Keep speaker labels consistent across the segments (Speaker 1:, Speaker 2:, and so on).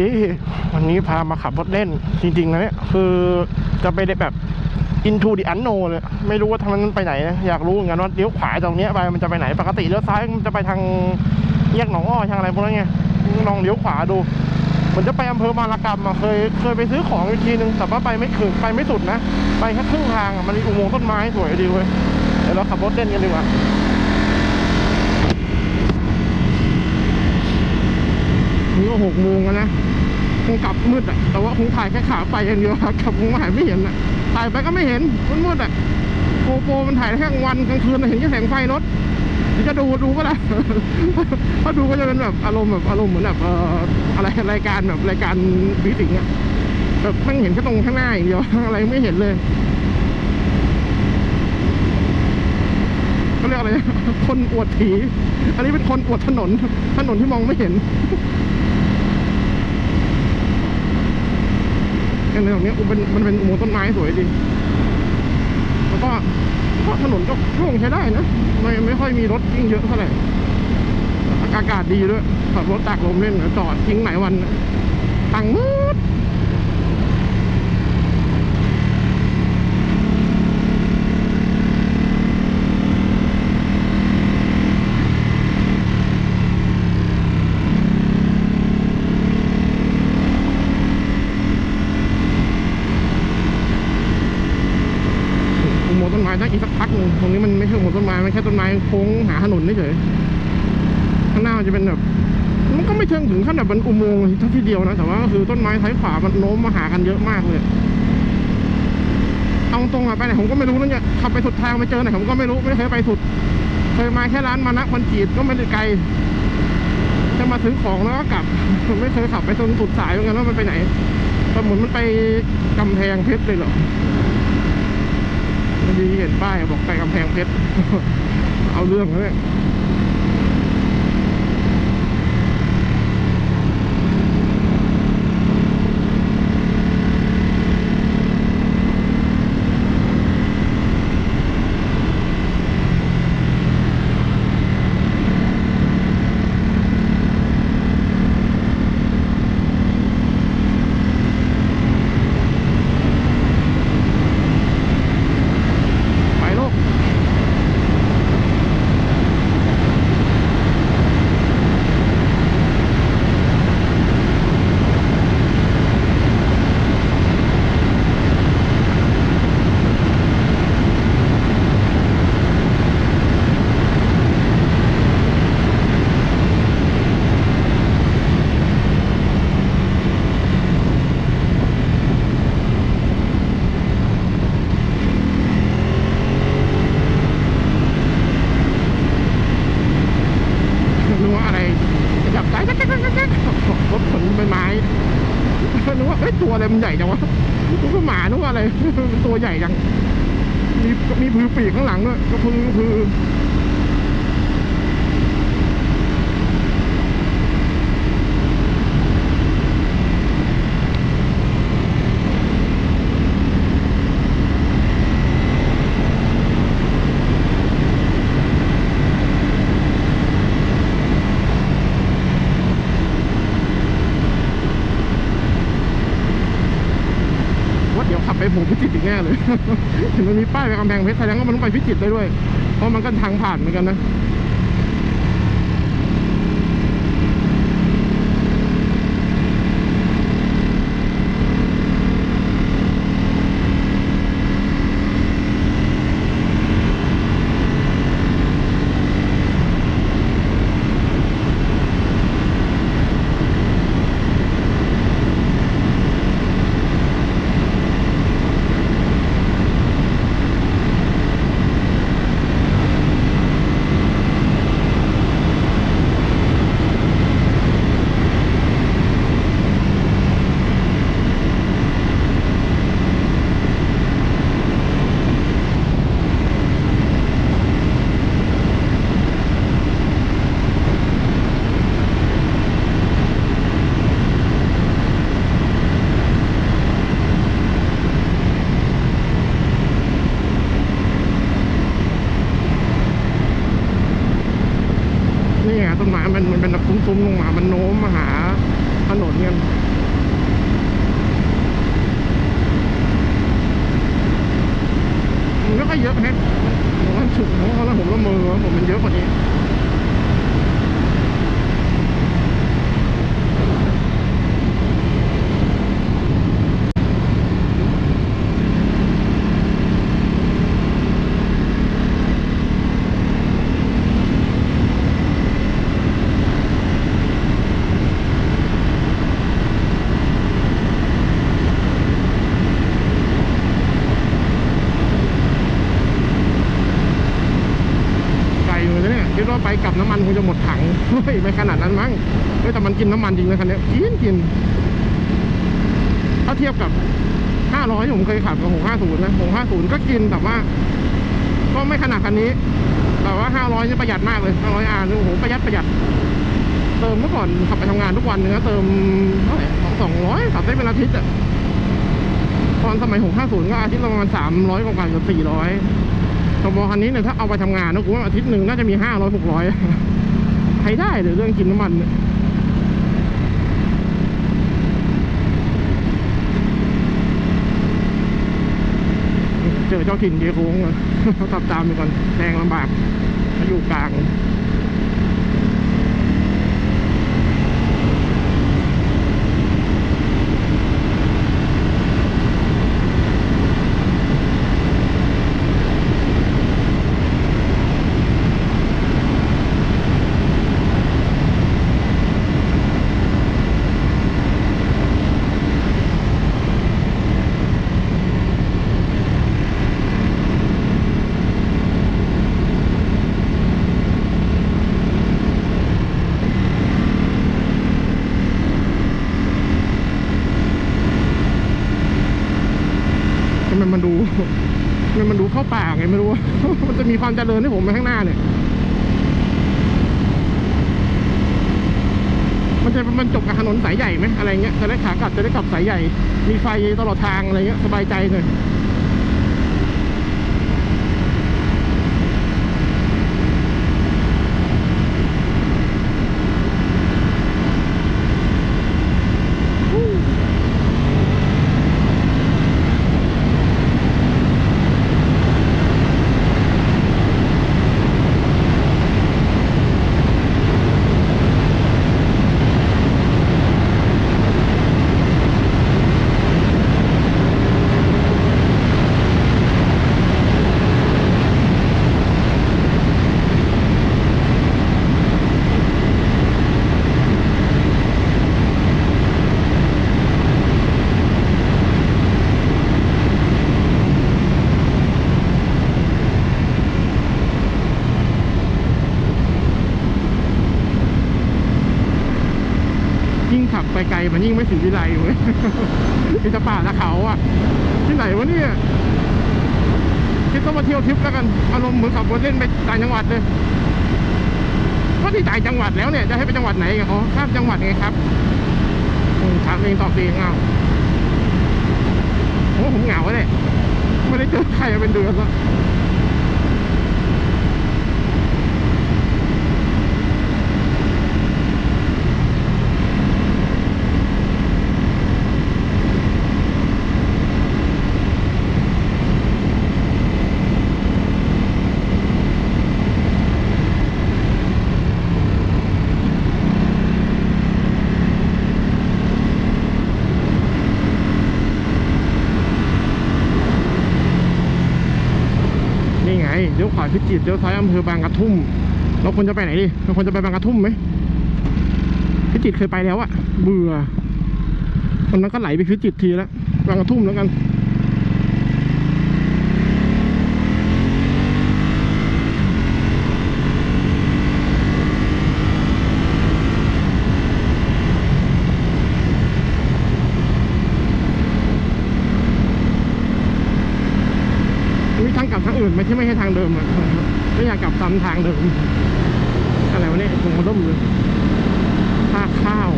Speaker 1: วัสดีวันนี้พามาขับรถเล่นจริงๆนะเนี่ยคือจะไปได้แบบ into the unknown เลยไม่รู้ว่าทางนั้นไปไหนนะอยากรู้เหมือนกันว่าเลี้ยวขวาตรงเนี้ยไปมันจะไปไหนปกติเลี้ยวซ้ายมันจะไปทางแยกหนองอ้อทางอะไรพวกนั้นไงลองเลี้ยวขวาดูเหมือนจะไปอำเภอบางระกำอะเคยเคยไปซื้อของอีกทีนึงแต่ว่าไปไม่ถึงไปไม่สุดนะ ไปแค่ครึ่งทางมันมีอุโมงค์ต้นไม้สวยดีเว้ยเดี๋ยวเราขับรถเล่นกันดีกว่านี่ก็หกโมงแล้วนะ คงกลับมืดอะ แต่ว่าคงถ่ายแค่ขาไปอย่างเดียวอะกลับคงถ่ายไม่เห็นอะ ถ่ายไปก็ไม่เห็นมันมืดอะโกโปรมันถ่ายแค่กลางวันกลางคืนนะเห็นแค่แสงไฟรถเดี๋ยวจะดูดูก็ได้ถ้าดูก็จะเป็นแบบอารมณ์แบบอารมณ์เหมือนแบบเอ่ออะไรรายการแบบรายการบีสิงอะแบบไม่เห็นแค่ตรงข้างหน้าอย่างเดียวอะไรไม่เห็นเลยเขาเรียกอะไรคนอวดผี อันนี้เป็นคนอวดถนน ถนนที่มองไม่เห็น กันเลยตรงนี้มันเป็นมันเป็นอุโมงค์ต้นไม้สวยดีแล้วก็ก็ถนนก็โล่งใช้ได้นะไม่ไม่ค่อยมีรถวิ่งเยอะเท่าไหร่อากาศดีด้วยขับรถตากลมเล่นจอดทิ้งหลายวันตังมืด อุโมงค์ต้นไม้ได้อีกสักพักหนึ่งตรงนี้มันไม่ใช่อุโมงค์ต้นไม้มันแค่ต้นไม้ โค้งหาถนนเฉยข้างหน้าจะเป็นแบบมันก็ไม่เชิงถึงขั้นแบบเป็นอุโมงค์ทัทีเดียวนะแต่ว่าก็คือต้นไม้ท้ายขวามันโน้มมาหากันเยอะมากเลยเอาตรงอะไปไหนผมก็ไม่รู้นะเนี่ยขับไปสุดทางไปเจอไหนผมก็ไม่รู้ไม่เคยไปสุด เคยมาแค่ร้านมานะคนจีดก็ไม่ได้ไกลแค่มาซื้อของแล้วก็กลับไม่เคยขับไปจนสุดสายเหมือนกันว่ามันไปไหนแต่เหมือนมันไปกำแพงเพชรเลยเหรอมันดีเห็นป้ายบอกไปกำแพงเพชร เอาเรื่องแล้วเนี่ยไปลูก นึกว่าอะไรจับใจรถขนใบไม้นึกว่าเอ้ยตัวอะไรมันใหญ่จังวะนึกว่าหมานึกว่าอะไร ตัวใหญ่จัง มีมีพือปีกข้างหลังด้วยก็พือพือว่าเดี๋ยวขับไปผมพิจิตรอีกแน่เลย เห็นมันมีป้ายไป กำแพงเพชรแสดงว่ามันต้องไปพิจิตรได้ด้วย เพราะมันก็ทางผ่านเหมือนกันนะ นี่ไงต้นไม้มันมันเป็นแบบซุ้มๆลงมา มันโน้มมาหา ถนนกันมันไม่ค่อยเยอะแฮะผมว่าถึงเพราะว่าผมละเมอว่าผมมันเยอะกว่านี้ ไกลเลยนะเนี่ยคิดว่าไปกลับน้ำมันคงจะหมดถัง เฮ้ยไม่ขนาดนั้นมั้งเฮ้ยแต่ มันจริงนะคันนี้กินกิน ถ้าเทียบกับ 500ที่ผมเคยขับกับ650 นะ 650 ก็กินแต่ว่า ก็ไม่ขนาดคันนี้ แต่ว่า 500นี่ประหยัดมากเลย 500 R นี่โอ้โหประหยัดประหยัด เติมเมื่อก่อนขับไปทำงานทุกวันเนื้อเติมเท่าไหร่สองร้อยขับได้เป็นอาทิตย์อะตอนสมัย 650 ก็อาทิตย์ละประมาณ 300 กว่าๆเกับ400กระบอคันนี้เนี่ยถ้าเอาไปทำงานนะกูว่าอาทิตย์หนึ่งน่าจะมีห้าร้อยหกร้อยใช้ได้เลยเรื่องกินน้ำมันเนี่ย อเจ้าถิ่นเดียโค้งเลยขับตามไปก่อนแซงลำบากมาอยู่กลาง ทำไมมันดู ทำไมมันดูเข้าป่าไงไม่รู้ มันจะมี ความเจริญให้ผมไปข้างหน้าเนี่ย มันจะมันจบกับถนนสายใหญ่ไหมอะไรเงี้ยจะได้ขากลับจะได้กลับสายใหญ่ มีไฟตลอดทางอะไรเงี้ยสบายใจหน่อยยิ่งขับ ไกลมันยิ่งไม่ถึงวิไลเว้ยมีแต่ป่าและเขาอะ ที่ไหนวะเนี่ยคิดต้องมาเที่ยวทริปแล้วกัน อารมณ์เหมือนขับรถเล่นไปต่างจังหวัดเลยก็ที่ต่างจังหวัดแล้วเนี่ย จะให้ไปจังหวัดไหนกันอ๋อข้ามจังหวัดไงครับอืมถามเองตอบเองเอาโอ้ผมเหงาเลยไม่ได้เจอใครเป็นเดือนแล้ว งเลี้ยวขวาพิจิตรเลี้ยวซ้ายอำเภอบางกระทุ่มเราควรจะไปไหนดิเราควรจะไปบางกระทุ่มไหมพิจิตรเคยไปแล้วอะเบื่อวันนั้นก็ไหลไปพิจิตรทีแล้วบางกระทุ่มแล้วกัน มีทางกลับทางอื่น ไหมที่ไม่ใช่ทางเดิมอะไม่อยากกลับตามทางเดิม อะไรวะเนี่ยคงมาล่มเลยท่าข้าว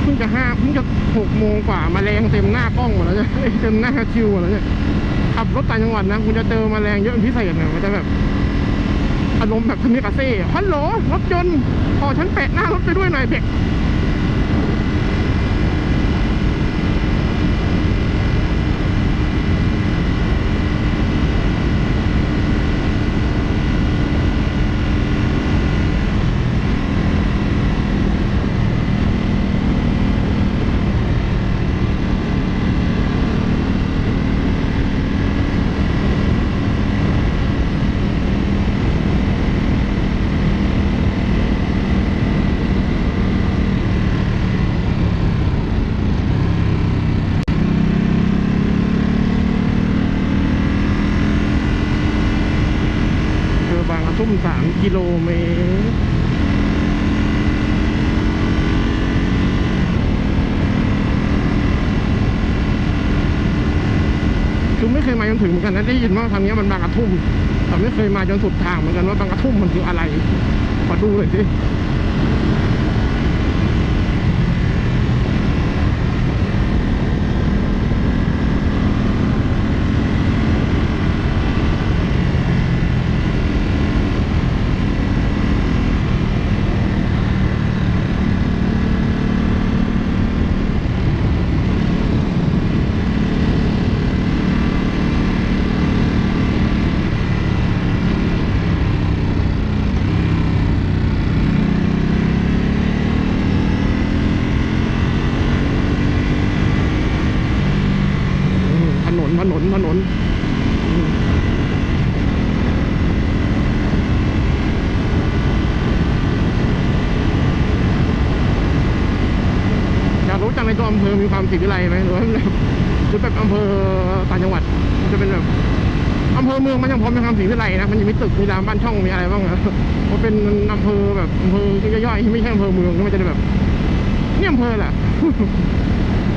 Speaker 1: เพิ่งจะห้าเพิ่งจะหกโมงกว่ามาแรงเต็มหน้ากล้องหมดแล้วเนี่ยเต็มหน้าคิวหมดแล้วเนี่ยขับรถต่างจังหวัดนะคุณจะเจอมาแรงเยอะพิเศษเนี่ยมันจะแบบอารมณ์แบบคามิกาเซ่ฮัลโหลรถยนต์พอฉันแปะหน้ารถไปด้วยหน่อยเด็กคือบางกระทุ่มสามกิโล เมตรคือไม่เคยมาจนถึงเหมือนกันนะได้ยินว่าทางนี้มันบางกระทุ่มแต่ไม่เคยมาจนสุดทางเหมือนกันว่าบางกระทุ่มมันคืออะไรมาดูหน่อยสิอืมถนนถนนถนนอืมอยากรู้จังในตัว อำเภอมีวิไลไหมหรือว่าแบบหรือแบบอำเภอต่างจังหวัด มันจะเป็นแบบอำเภอเมืองมันยังพร้อมในความสิวิไลนะ มันจะมีตึกมีรามบ้านช่องมีอะไรบ้างนะมันเป็นอำเภอแบบอำเภอย่อยๆที่ไม่ใช่อำเภอเมืองมันจะแบบนี่อำเภอแหละ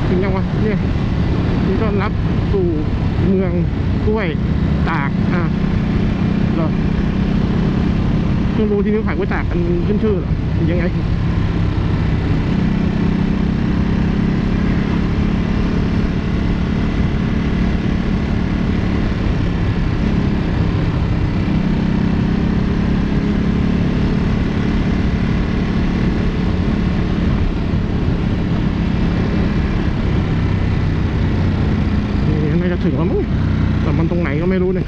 Speaker 1: ถึงยังวะเนี่ยนดีต้อนรับสู่เมืองกล้วยตากอะเหรอเพิ่งรู้ที่นี่ขายกล้วยตากกันขึ้นชื่อเหรอยังไง นี่น่าจะถึงแล้วมั้งแต่มันตรงไหนก็ไม่รู้เนี่ย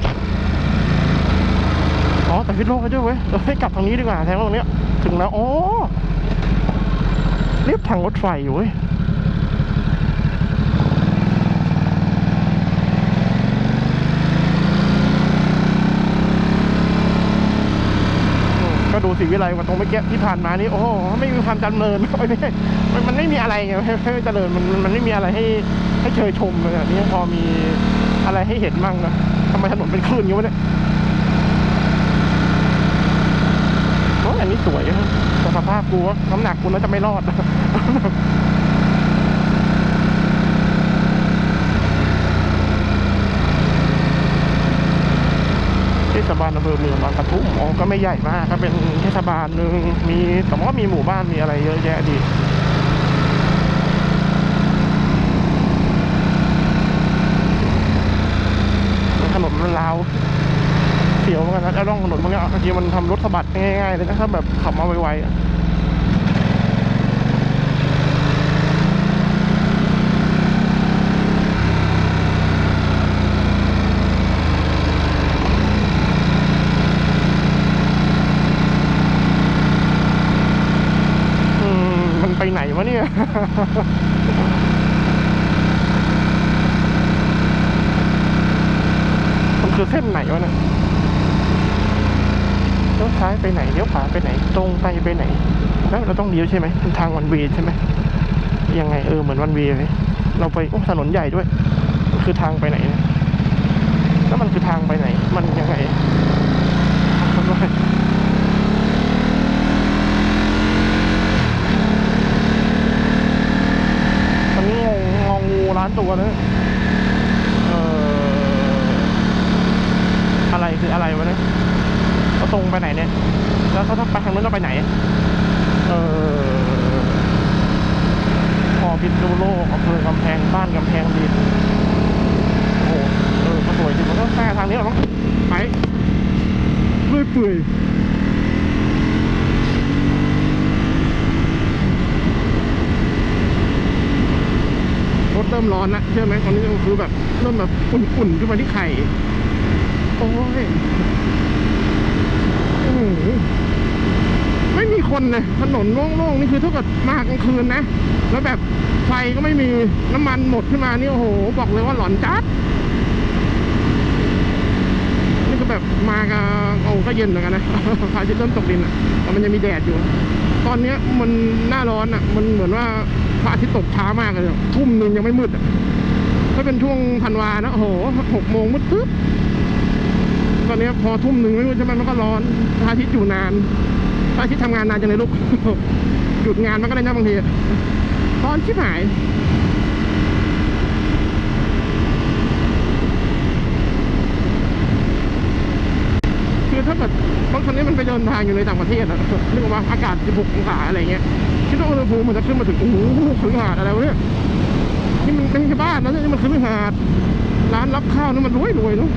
Speaker 1: อ๋อ แต่พิษโลกก็ด้วยเว้ยเราให้กลับทางนี้ดีกว่าแทงตรงเนี้ย ถึงแล้ว โอ๋อเรียบทางรถไฟอยู่เว้ยก็ดูสิวิไลกว่าตรงเมื่อกี้ที่ผ่านมานี่โอ้โหไม่มีความจำเนินไม่ไมันมันไม่มีอะไรไงให้ให้เจริญมันมันไม่มีอะไรให้ให้เชยชมเลยอะนี่ยังพอมีอะไรให้เห็นมั่งนะทำไมถนนเป็นคลื่นอย่างนี้วะเนี่ยโอ้ยอันนี้ สวยนะแต่สภาพกูว่าน้ำหนักกูน่าจะไม่รอดเทศบาลอำเภอเมืองบางกระทุ่มอ๋อก็ไม่ใหญ่มากก็เป็นเทศบาลหนึ่งมีแต่ว่ามีหมู่บ้านมีอะไรเยอะแยะดีถนนมันลาว ยวเหมือนกันนะแล้วร่องถนนพวกเนี้ยบางทีมันทำรถสะบัดง่ายๆเลยนะถ้าแบบขับมาไวๆอืมมันไปไหนวะเนี่ยมันคือเส้นไหนวะเนี่ย เลี้ยวซ้ายไปไหนเลี้ยวขวาไปไหน ตรงไปไปไหน แล้วเราต้องเลี้ยวใช่ไหมเป็นทางวันเวย์ใช่ไหมยังไงเออเหมือนวันเวย์เลยเราไปโอ้ถนนใหญ่ด้วยมันคือทางไปไหนนี่ยแล้วมันคือทางไปไหน มันยังไงมันว่าตอนนี้งงงองูร้านตัวนะเอออะไรคืออะไรวะเนี่ย ตรงไปไหนเนี่ย แล้วเขาถ้าไปทางนู้นต้อไปไหน เออพอบิษณุโลกอำเภอกำแพงบ้านกำแพงดีโอ้โหเออก็สวยจริงมันต้องแค่ทางนี้หรอต้องไปเรื่อปื่อยรถเริ่มร้อนนะเชื่อไหมตอนนี้ก็คือแบบเริ่มแบบอุ่นๆขึ้นมาที่ไข่ โอ้ย ไม่มีคนเลยถนนโล่งๆนี่คือถ้ากิดมากลางคืนนะ แล้วแบบไฟก็ไม่มีน้ำมันหมดขึ้นมานี่โอ้โห บอกเลยว่าหลอนจัดนี่ก็แบบมากโอ้ก็เย็นเหมือนกันนะพระอาทิตย์เริ่มตกดินอะแต่มันยังมีแดดอยู่ ตอนเนี้ยมันหน้าร้อนอะ มันเหมือนว่าพระอาทิตย์ตกช้ามากเลยทุ่มหนึ่งยังไม่มืดอะถ้าเป็นช่วงธันวานะโอ้โหหกโมงมืดปึ๊บ ตอนนี้พอทุ่มหนึ่งไม่มืดใช่ไมมันก็ร้อนพระอาทิตย์อยู่นานพระอาทิตย์ทำงานนานจังเลยลูก หยุดงานมันก็ได้นะบางทีอะร้อนชิบหายคือถ้าแบบบางคนนี้มันไปเดินทางอยู่ในต่างประเทศอะนึกว่าอากาศ 16 องศาอะไรเงี้ยคิดว่าอุณหภูมิมันจะขึ้นมาถึงโอ้โหคฤหาสน์อะไรวะเนี่ยนี่มันไม่ใช่บ้านนะนี่มันคฤหาสน์ร้านรับข้าวนี่มันรวยรวยเนาะ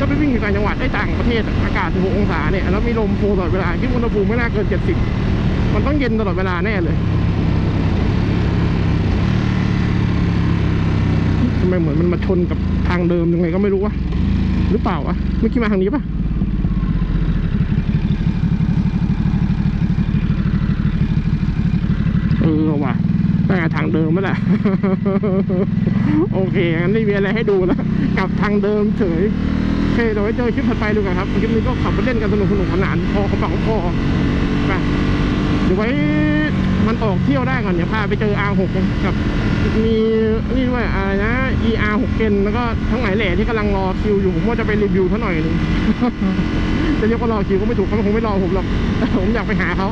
Speaker 1: ก็ไป วิ่งอยู่ต่างจังหวัดได้ต่างประเทศอากาศ16องศาเนี่ยแล้วมีลมโฟตลอดเวลาคิดว่อุณหภูมิไม่น่าเกิน 70 มันต้องเย็นตลอดเวลาแน่เลยทำไมเหมือนมันมาชนกับทางเดิมยังไงก็ไม่รู้วะหรือเปล่าวะเมื่อกี้มาทางนี้ปะเออว่ะน่าทางเดิมนั่นแหละ โอเคงั้นไม่มีอะไรให้ดูแล้ว กลับทางเดิมเฉย เคเดี๋ยวไว้เจอคลิปถัดไปดูกันครับคลิปนี้ก็ขับไปเล่นกันสนุกสนุกขนานพอเขาบอกพอไปเดี๋ยวไว้มันออกเที่ยวได้ก่อนเดี๋ยวพาไปเจอ R6 กันกับมีนี่ด้วยอะไรนะ ER 6 เกนแล้วก็ทั้งหลายแหล่ที่กำลังรอคิวอยู่ผมว่าจะไปรีวิวเขาหน่อยนึงจะเรียกว่ารอคิวก็ไม่ถูกเขาคงไม่รอผมหรอกแต่ผมอยากไปหาเขา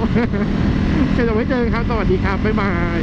Speaker 1: เจอกันไว้เจอกันครับสวัสดีครับบ๊ายบาย